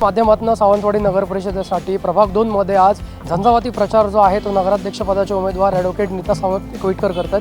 माध्यमातून सावंतवाडी नगर परिषदेसाठी प्रभाग दोनमध्ये आज झंझावाती प्रचार जो आहे तो नगराध्यक्षपदाचे उमेदवार ॲडव्होकेट नीता सावंत कोईटकर करतात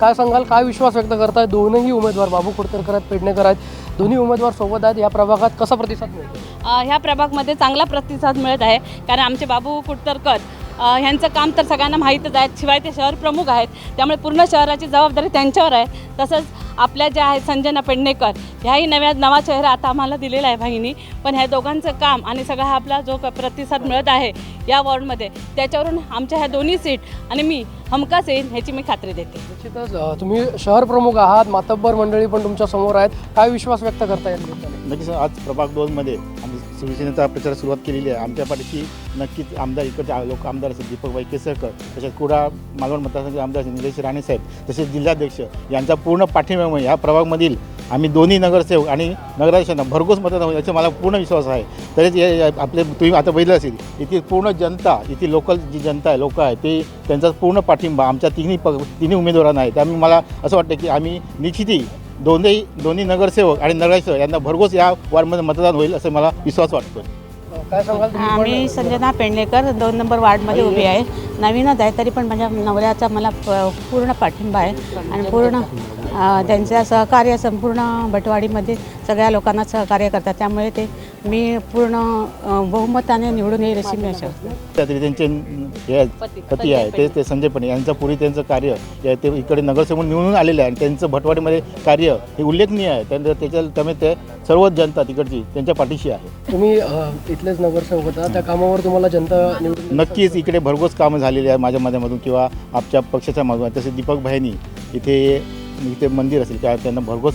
काय सांगाल? काय विश्वास व्यक्त करतायत? दोनही उमेदवार बाबू कुडतरकर आहेत पेडणेकर आहेत. दोन्ही उमेदवार सोबत आहेत. या प्रभागात कसा प्रतिसाद मिळतो ह्या प्रभागमध्ये चांगला प्रतिसाद मिळत आहे. कारण आमचे बाबू कुडतरकर ह्यांचं काम तर सगळ्यांना माहीतच आहे. शिवाय ते शहर प्रमुख आहेत. त्यामुळे पूर्ण शहराची जबाबदारी त्यांच्यावर आहे. तसंच आपल्या ज्या आहेत संजना पेडणेकर ह्याही नव्या नवा चेहरा आता आम्हाला दिलेला आहे बहिणी पण ह्या दोघांचं काम आणि सगळा हा आपला जो क- प्रतिसाद मिळत आहे या वॉर्डमध्ये त्याच्यावरून आमच्या ह्या दोन्ही सीट आणि मी हमखास येईन ह्याची मी खात्री देते. निश्चितच अ, तुम्ही शहर प्रमुख आहात मातब्बर मंडळी पण तुमच्यासमोर आहेत. काय विश्वास व्यक्त करता या निमित्ताने? नक्कीच आज प्रभाग दोनमध्ये आम्ही शिवसेनेचा प्रचार सुरुवात केलेली आहे. आमच्या पाठीशी नक्कीच आमदार इकडचे लोक आमदार असेल दीपकभाई केसरकर तसेच कुडा मालवण मतदारसंघाचे आमदार निलेश राणेसाहेब तसेच जिल्हाध्यक्ष यांचा पूर्ण पाठिंब्यामुळे या प्रभागमधील आम्ही दोन्ही नगरसेवक आणि नगराध्यक्षांना भरघोस मतदान होईल याचा मला पूर्ण विश्वास आहे. तरीच हे- आपले तुम्ही आता बघितलं असेल इथे पूर्ण जनता इथे लोकल जी जनता आहे लोक आहे ते त्यांचा पूर्ण पाठिंबा आमच्या तिन्ही प तिन्ही उमेदवारांना आहे. त्यामुळे मला असं वाटतं की आम्ही निश्चितही दोन्ही दोन्ही नगरसेवक आणि नगराध्यक्ष यांना भरघोस या वार्डमध्ये मतदान होईल असं मला विश्वास वाटतो अ, काय सांगाल तुम्ही आम्ही संजना पेडणेकर दोन नंबर वार्डमध्ये उभी आहे. नवीनच आहे तरी पण माझ्या नवऱ्याचा मला प- पूर्ण पाठिंबा आहे. आणि पूर्ण त्यांचं सहकार्य संपूर्ण भटवाडीमध्ये सगळ्या लोकांना सहकार्य करतात. त्यामुळे ते मी पूर्ण बहुमताने निवडून येईल अशी मी. त्यातरी त्यांचे हे आहेत, पती आहे ते ते संजय पणे यांचं पूर्वी त्यांचं कार्य जे ते इकडे नगरसेवक निवडून आलेलं आहे आणि त्यांचं भटवाडीमध्ये कार्य हे उल्लेखनीय आहे. त्यांचं त्याच्या त्यामुळे ते सर्व जनता तिकडची त्यांच्या पाठीशी आहे. तुम्ही अ, इथलेच नगरसेवक होता. त्या कामावर तुम्हाला जनता निवडून नक्कीच इकडे भरघोस कामं झालेली आहे माझ्या माध्यमातून किंवा आमच्या पक्षाच्या माध्यमातून तसेच दीपक भाईंनी इथे इथे मंदिर असेल त्या त्यांना भरघोस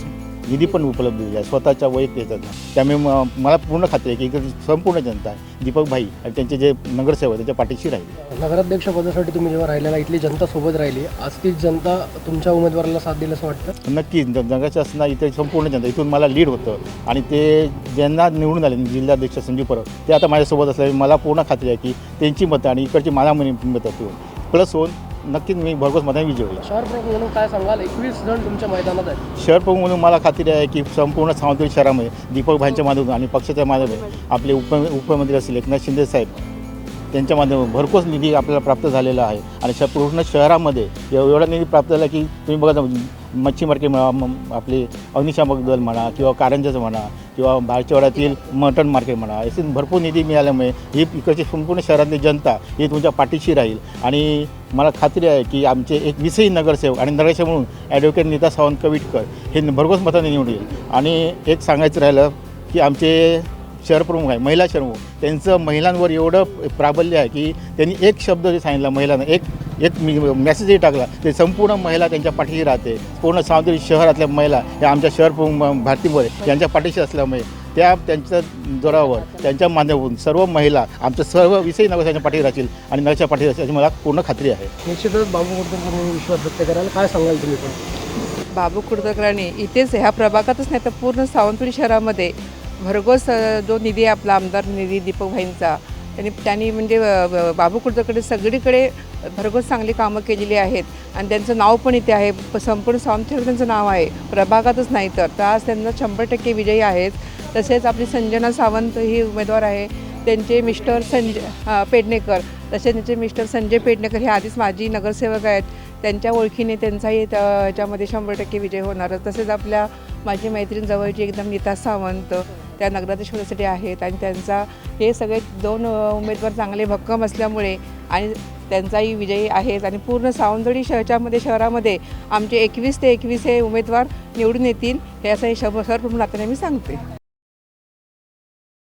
निधी पण उपलब्ध दिली आहे. स्वतःच्या वैयक्तिक ह्याच्यातनं त्यामुळे म- मला पूर्ण खात्री आहे की इकडची संपूर्ण जनता दीपक भाई आणि त्यांचे जे नगरसेवक आहेत, त्यांच्या पाठीशी राहील. नगराध्यक्ष पदासाठी तुम्ही जेव्हा राहिलेला इथली जनता सोबत राहिली आज ती जनता तुमच्या उमेदवाराला साथ दिली असं वाटतं? नक्कीच. जगाच्या असताना इथे संपूर्ण जनता इथून मला लीड होतं. आणि ते ज्यांना निवडून आले जिल्हाध्यक्ष संजीव परब ते आता माझ्यासोबत असल्यामुळे मला पूर्ण खात्री आहे की त्यांची मतं आणि इकडची मला मतं प्लस होऊन नक्कीच मी भरघोस मताने विजय होईल. शहर प्रमुख म्हणून काय सांगाल? एकवीस जण तुमच्या मैदानात आहेत. शहर प्रमुख म्हणून मला खात्री आहे की संपूर्ण सावंतवाडी शहरामध्ये दीपक भाईंच्या माध्यमातून आणि पक्षाच्या माध्यमातून आपले उप उपमंत्री असतील एकनाथ शिंदे साहेब त्यांच्या माध्यमातून भरघोस निधी आपल्याला प्राप्त झालेला आहे. आणि श पूर्ण शहरामध्ये एव- एवढा निधी प्राप्त झाला की तुम्ही बघा ना, मच्छी मार्केट म्हणा म- अग्निशामक दल म्हणा किंवा कारंजाचं म्हणा किंवा बारचेवाड्यातील मटण मार्केट म्हणा याचे भरपूर निधी मिळाल्यामुळे ही इकडची संपूर्ण शहरातली जनता ही तुमच्या पाठीशी राहील. आणि मला खात्री आहे की आमचे एक विषयी नगरसेवक आणि नगरसेवक म्हणून ॲडव्होकेट नीता सावंत कविटकर हे भरघोस मताने निवडून येईल. आणि एक सांगायचं राहिलं की आमचे शहरप्रमुख आहे महिला शहरप्रमुख त्यांचं महिलांवर एवढं प्राबल्य आहे की त्यांनी एक शब्द जे सांगितला महिलांना एक एक मेसेजही टाकला ते संपूर्ण महिला त्यांच्या पाठीशी राहते. पूर्ण सावंतवाडी शहरातल्या महिला या आमच्या शहर प्रमुख भारतीमुळे यांच्या पाठीशी असल्यामुळे त्या त्यांच्या जोरावर त्यांच्या माध्यमातून सर्व महिला आमच्या सर्व विषयी नगरच्या पाठी राहतील आणि नगरच्या पाठी राहतील याची मला पूर्ण खात्री आहे. निश्चितच बाबू कुडतरकर म्हणून विश्वास व्यक्त करायला काय सांगाल तुम्ही पण? बाबू कुडतकरांनी इथेच ह्या प्रभागातच नाही तर पूर्ण सावंतवाडी शहरामध्ये भरघोस जो निधी आहे आपला आमदार निधी दीपक भाईंचा त्यांनी त्यांनी म्हणजे ब- बाबू कुडतकडे सगळीकडे भरघोस चांगली कामं केलेली आहेत. आणि त्यांचं नाव पण इथे आहे. संपूर्ण सावंतवाडी त्यांचं नाव आहे. प्रभागातच नाही तर. तर आज त्यांना शंभर टक्के विजयी आहेत. तसेच आपली संजना सावंत ही उमेदवार आहे. त्यांचे मिस्टर संजय पेडणेकर. तसेच त्यांचे मिस्टर संजय पेडणेकर हे आधीच माजी नगरसेवक आहेत. त्यांच्या ओळखीने त्यांचाही त्या शंभर टक्के विजय होणार. तसेच आपल्या माझी मैत्रीण जवळची एकदम नीता सावंत. त्या नगराध्यक्षपदासाठी आहेत आणि त्यांचा हे सगळे दोन उमेदवार चांगले भक्कम असल्यामुळे आणि त्यांचाही विजयी आहेच आणि पूर्ण सावंतवाडी शहरामध्ये शहरामध्ये आमचे एकवीस ते एकवीस हे उमेदवार निवडून येतील हे असं हे शब सरप्रमुख नात्याने मी सांगते.